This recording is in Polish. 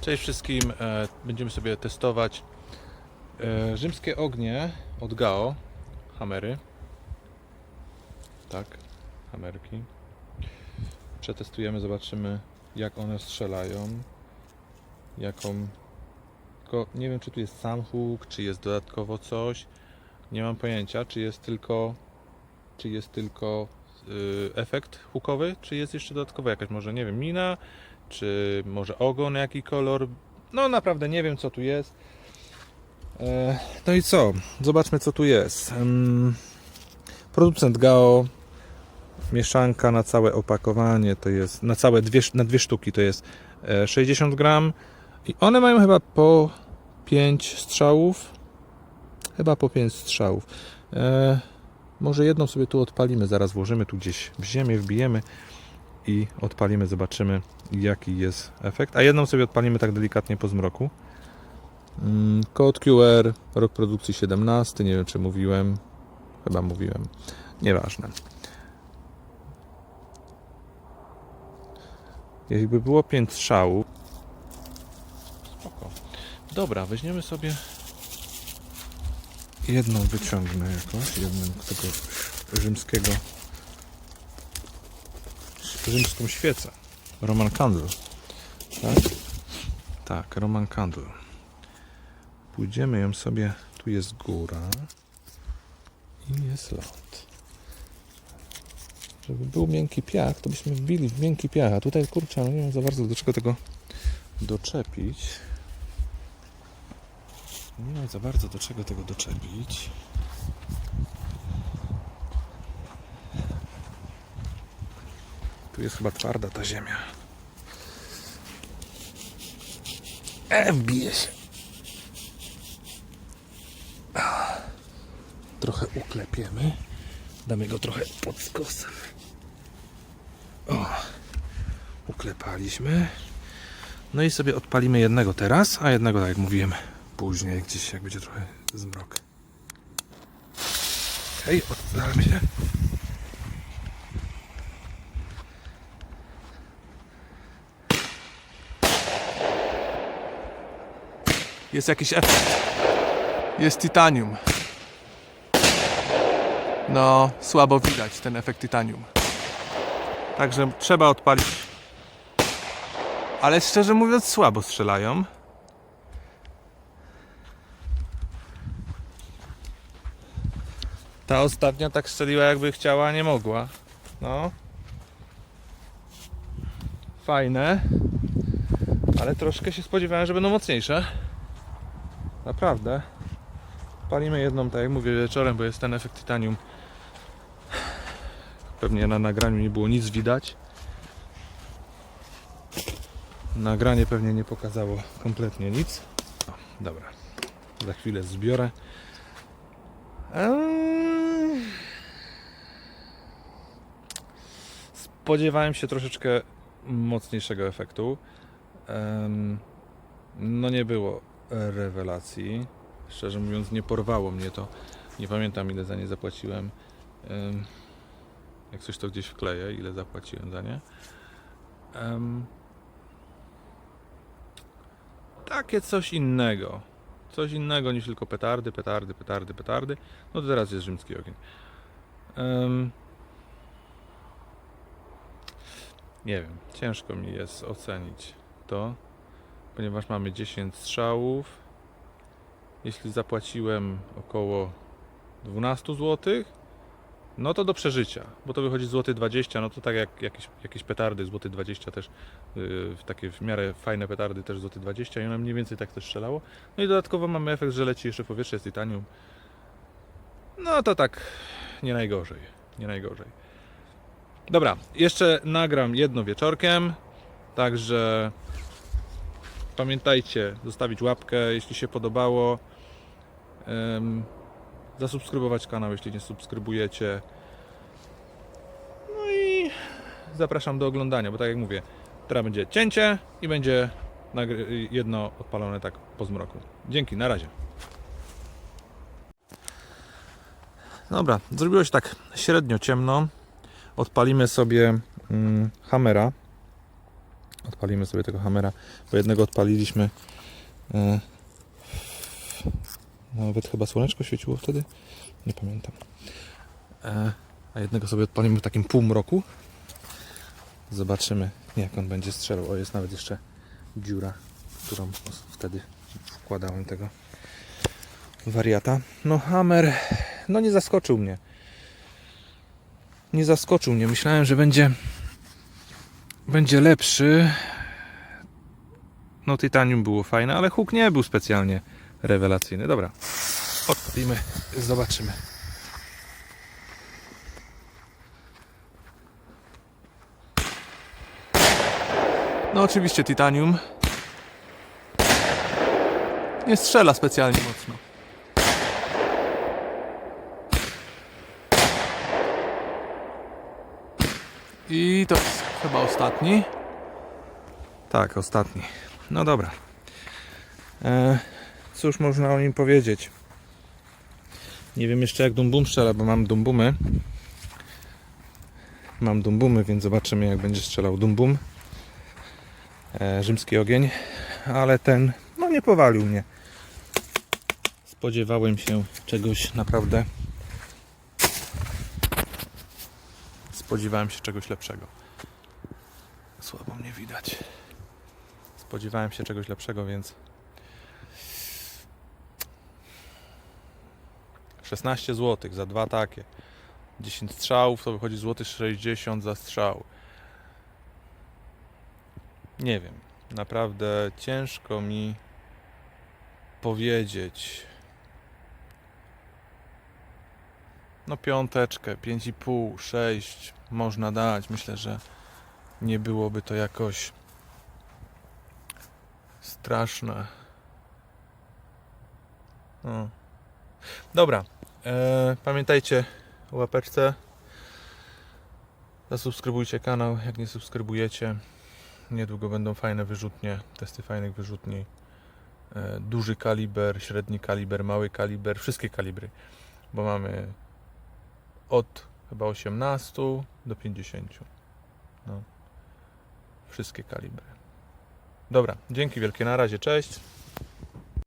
Cześć wszystkim, e, będziemy sobie testować e, rzymskie ognie od Gao, hamery. Tak, hamerki. Przetestujemy, zobaczymy jak one strzelają. Jaką. Tylko nie wiem, czy tu jest sam huk, czy jest dodatkowo coś. Nie mam pojęcia, czy jest tylko. Czy jest tylko y, efekt hukowy, czy jest jeszcze dodatkowo jakaś, może nie wiem, mina, czy może ogon, jaki kolor. No naprawdę nie wiem co tu jest. E, No i co? Zobaczmy co tu jest. Producent Gao. Mieszanka na całe opakowanie to jest na całe dwie, na dwie sztuki to jest e, 60 gram i one mają chyba po 5 strzałów. Chyba po 5 strzałów. Może jedną sobie tu odpalimy, zaraz włożymy tu gdzieś w ziemię, wbijemy i odpalimy, zobaczymy jaki jest efekt. A jedną sobie odpalimy tak delikatnie po zmroku. Mm, Kod QR, rok produkcji 17, nie wiem czy mówiłem. Chyba mówiłem. Nieważne. Jakby było 5 strzałów. Spoko. Dobra, weźmiemy sobie jedną wyciągnę jakoś, jedną tego rzymskiego rzymską świecę. Roman Candle. Tak? Tak, Roman Candle. Pójdziemy ją sobie. Tu jest góra. I jest lot. Żeby był miękki piach, to byśmy wbili w miękki piach. A tutaj kurczę, nie wiem za bardzo do czego tego doczepić. Nie wiem za bardzo do czego tego doczepić. Tu jest chyba twarda ta ziemia. E, wbije się. Trochę uklepiemy. Damy go trochę pod skosem. O, uklepaliśmy. No i sobie odpalimy jednego teraz, a jednego, tak jak mówiłem, później, gdzieś jak będzie trochę zmrok. Hej, oddalam się. Jest jakiś efekt. Jest titanium. No, słabo widać ten efekt titanium. Także trzeba odpalić. Ale szczerze mówiąc, słabo strzelają. Ta ostatnia tak strzeliła, jakby chciała, nie mogła. No. Fajne. Ale troszkę się spodziewałem, że będą mocniejsze. Naprawdę. Palimy jedną, tak jak mówię, wieczorem, bo jest ten efekt titanium. Pewnie na nagraniu nie było nic widać. Nagranie pewnie nie pokazało kompletnie nic. O, dobra. Za chwilę zbiorę. Eee... Spodziewałem się troszeczkę mocniejszego efektu. No nie było rewelacji. Szczerze mówiąc, nie porwało mnie to. Nie pamiętam, ile za nie zapłaciłem. Em, Jak coś to gdzieś wkleję, ile zapłaciłem za nie. Takie coś innego. Coś innego niż tylko petardy, petardy, petardy, petardy. No to teraz jest rzymski ogień. Nie wiem, ciężko mi jest ocenić to, ponieważ mamy 10 strzałów. Jeśli zapłaciłem około 12 zł, no to do przeżycia, bo to wychodzi złoty 20, no to tak jak jakieś, jakieś petardy, złoty 20 też, yy, takie w miarę fajne petardy też złoty 20 i one mniej więcej tak też strzelało. No i dodatkowo mamy efekt, że leci jeszcze w powietrze, jest titanium. No to tak, nie najgorzej, nie najgorzej. Dobra, jeszcze nagram jedno wieczorkiem, także pamiętajcie zostawić łapkę, jeśli się podobało. Zasubskrybować kanał, jeśli nie subskrybujecie. No i zapraszam do oglądania, bo tak jak mówię, teraz będzie cięcie i będzie jedno odpalone tak po zmroku. Dzięki, na razie. Dobra, zrobiło się tak średnio ciemno. Odpalimy sobie mm, Hammera. Odpalimy sobie tego Hammera, bo jednego odpaliliśmy. E, nawet chyba słoneczko świeciło wtedy. Nie pamiętam. E, a jednego sobie odpalimy w takim półmroku. Zobaczymy, jak on będzie strzelał. O, jest nawet jeszcze dziura, którą wtedy wkładałem tego wariata. No, Hammer, no nie zaskoczył mnie. Nie zaskoczył mnie. Myślałem, że będzie będzie lepszy. No, Titanium było fajne, ale huk nie był specjalnie rewelacyjny. Dobra, odpalimy, zobaczymy. No oczywiście Titanium nie strzela specjalnie mocno. I to jest chyba ostatni. Tak, ostatni. No dobra. E, cóż można o nim powiedzieć? Nie wiem jeszcze jak Dumbum strzela, bo mam Dumbumy. Mam Dumbumy, więc zobaczymy jak będzie strzelał Dumbum. E, rzymski ogień. Ale ten, no nie powalił mnie. Spodziewałem się czegoś naprawdę spodziewałem się czegoś lepszego. Słabo mnie widać. Spodziewałem się czegoś lepszego, więc 16 zł za dwa takie. 10 strzałów to wychodzi złoty 60 za strzał. Nie wiem. Naprawdę ciężko mi powiedzieć. No piąteczkę, 5,5, 6 można dać. Myślę, że nie byłoby to jakoś straszne. No. Dobra. E, pamiętajcie o łapeczce. Zasubskrybujcie kanał, jak nie subskrybujecie. Niedługo będą fajne wyrzutnie, testy fajnych wyrzutni. E, duży kaliber, średni kaliber, mały kaliber, wszystkie kalibry. Bo mamy od chyba 18 do 50. No. Wszystkie kalibry. Dobra, dzięki wielkie, na razie, cześć.